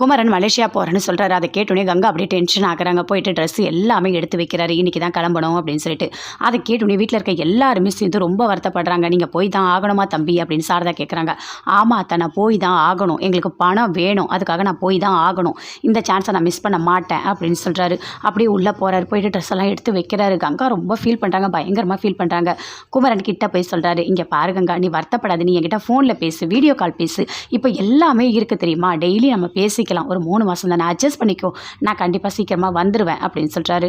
Kumaran Malaysia போகிறேன்னு சொல்கிறாரு அதை கேட்டோன்னே கங்கா அப்படியே டென்ஷன் ஆகுறாங்க. போயிட்டு ட்ரெஸ் எல்லாமே எடுத்து வைக்கிறாரு. இன்றைக்கி தான் கிளம்பணும் அப்படின்னு சொல்லிட்டு. அதை கேட்டோன்னே வீட்டில் இருக்க எல்லாருமே சேர்ந்து ரொம்ப வருத்தப்படுறாங்க. நீங்கள் போய் தான் ஆகணுமா தம்பி? அப்படின்னு சாரதா கேட்குறாங்க ஆமாம் அத்தை நான் போய் தான் ஆகணும். எங்களுக்கு பணம் வேணும். அதுக்காக நான் போய் தான் ஆகணும். இந்த சான்ஸை நான் மிஸ் பண்ண மாட்டேன் அப்படின்னு சொல்கிறாரு அப்படியே உள்ளே போகிறாரு போயிட்டு ட்ரெஸ் எல்லாம் எடுத்து வைக்கிறாரு. கங்கா ரொம்ப ஃபீல் பண்ணுறாங்க பயங்கரமாக ஃபீல் பண்ணுறாங்க குமரன் கிட்ட போய் சொல்கிறாரு இங்கே பாரு கங்கா நீ வருத்தப்படாது. நீ என்கிட்ட ஃபோனில் பேசு வீடியோ கால் பேசு. இப்போ எல்லாமே இருக்குது தெரியுமா? டெய்லி நம்ம பேசி பேசிக்கலாம் ஒரு மூணு மாதம் தானே அட்ஜஸ்ட் பண்ணிக்கோ. நான் கண்டிப்பாக சீக்கிரமாக வந்துடுவேன் அப்படின்னு சொல்கிறாரு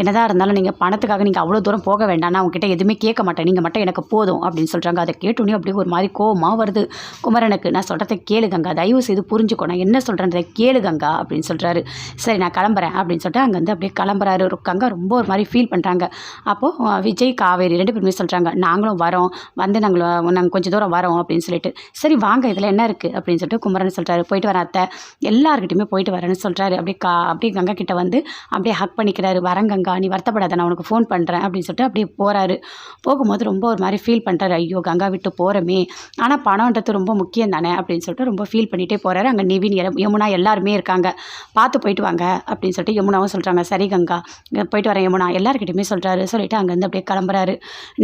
என்னதான் இருந்தாலும் நீங்கள் பணத்துக்காக நீங்கள் அவ்வளோ தூரம் போக வேண்டாம். நான் உங்ககிட்ட எதுவுமே கேட்க மாட்டேன். நீங்கள் மட்டும் எனக்கு போதும் அப்படின்னு சொல்கிறாங்க அதை கேட்டோன்னே அப்படியே ஒரு மாதிரி கோவமாக வருது. குமரனுக்கு நான் சொல்கிறத கேளுகங்கா தயவு செய்து புரிஞ்சுக்கோ. நான் என்ன சொல்கிறேன்றதை கேளுகங்கா அப்படின்னு சொல்கிறாரு சரி நான் கிளம்புறேன் அப்படின்னு சொல்லிட்டு அங்கேருந்து அப்படியே கிளம்புறாரு. ஒரு கங்கா ரொம்ப ஒரு மாதிரி ஃபீல் பண்ணுறாங்க அப்போது விஜய் காவேரி ரெண்டு பேருமே சொல்கிறாங்க நாங்களும் வரோம். வந்து நாங்கள் நாங்கள் கொஞ்சம் தூரம் வரோம். அப்படின்னு சொல்லிட்டு. சரி வாங்க. இதில் என்ன இருக்குது அப்படின்னு சொல்லிட்டு குமரன் சொல்கிறாரு போயிட்டு வரேன் அத்தை. எல்லாருக்கிட்டையுமே போயிட்டு வரேன்னு சொல்கிறாரு அப்படியே கா அப்படியே கங்கா கிட்ட வந்து அப்படியே ஹக் பண்ணிக்கிறாரு. வரங்கங்கா நீ வருத்தப்படாத நான் உனக்கு ஃபோன் பண்ணுறேன் அப்படின்னு சொல்லிட்டு அப்படியே போகிறாரு போகும்போது ரொம்ப ஒரு மாதிரி ஃபீல் பண்ணுறாரு ஐயோ கங்கா விட்டு போகிறோமே ஆனால் பணம்ன்றது ரொம்ப முக்கியம் தானே? அப்படின்னு சொல்லிட்டு ரொம்ப ஃபீல் பண்ணிகிட்டே போகிறாரு அங்கே நிவின் யமுனா எல்லாருமே இருக்காங்க. பார்த்து போயிட்டு வாங்க. அப்படின்னு சொல்லிட்டு யமுனாவும் சொல்கிறாங்க சரி கங்கா போயிட்டு வரேன் யமுனா. எல்லாருக்கிட்டையுமே சொல்கிறாரு சொல்லிட்டு அங்கேருந்து அப்படியே கிளம்புறாரு.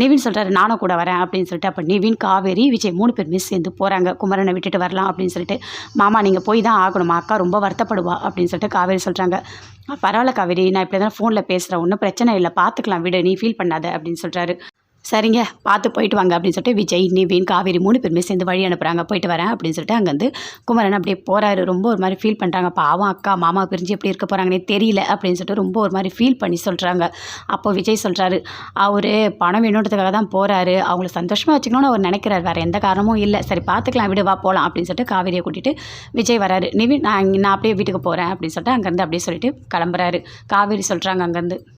நிவின் சொல்கிறாரு நானும் கூட வரேன். அப்படின்னு சொல்லிட்டு அப்போ நிவின் காவேரி விஜய் மூணு பேருமே சேர்ந்து போகிறாங்க குமரனை விட்டுட்டு வரலாம் அப்படின்னு சொல்லிட்டு. மாமா நீங்கள் போய் தான் ஆகணும். அக்கா ரொம்ப வருத்தப்படுவா அப்படின்னு சொல்லிட்டு காவேரி சொல்கிறாங்க பரவாயில்ல காவேரி நான் இப்படி தான் ஃபோனில் பேசுகிறேன் ஒன்றும் பிரச்சனை இல்லை. பார்த்துக்கலாம் விடு. நீ ஃபீல் பண்ணாத. அப்படின்னு சொல்கிறாரு சரிங்க பார்த்து போயிட்டு வாங்க அப்படின்னு சொல்லிட்டு விஜய் நிவின் காவேரி மூணு பேருமே சேர்ந்து வழி அனுப்புகிறாங்க போயிட்டு வரேன் அப்படின்னு சொல்லிட்டு அங்கேருந்து குமரன் அப்படியே போகிறாரு ரொம்ப ஒரு மாதிரி ஃபீல் பண்ணுறாங்க பாவம் அக்கா மாமா பிரிஞ்சு எப்படி இருக்க போகிறாங்கன்னே தெரியல அப்படின்னு சொல்லிட்டு ரொம்ப ஒரு மாதிரி ஃபீல் பண்ணி சொல்கிறாங்க அப்போ விஜய் சொல்கிறாரு அவர் பணம் வேணுன்றதுக்காக தான் போகிறாரு அவங்கள சந்தோஷமாக வச்சுக்கணும்னு அவர் நினைக்கிறார். வேறு எந்த காரணமும் இல்லை. சரி பார்த்துக்கலாம் விடு வா போகலாம் அப்படின்னு சொல்லிட்டு காவேரியை கூட்டிகிட்டு விஜய் வராரு. நிவின் நான் நான் அப்படியே வீட்டுக்கு போகிறேன் அப்படின்னு சொல்லிட்டு அங்கேருந்து அப்படியே சொல்லிட்டு கிளம்புறாரு. காவேரி சொல்கிறாங்க அங்கேருந்து.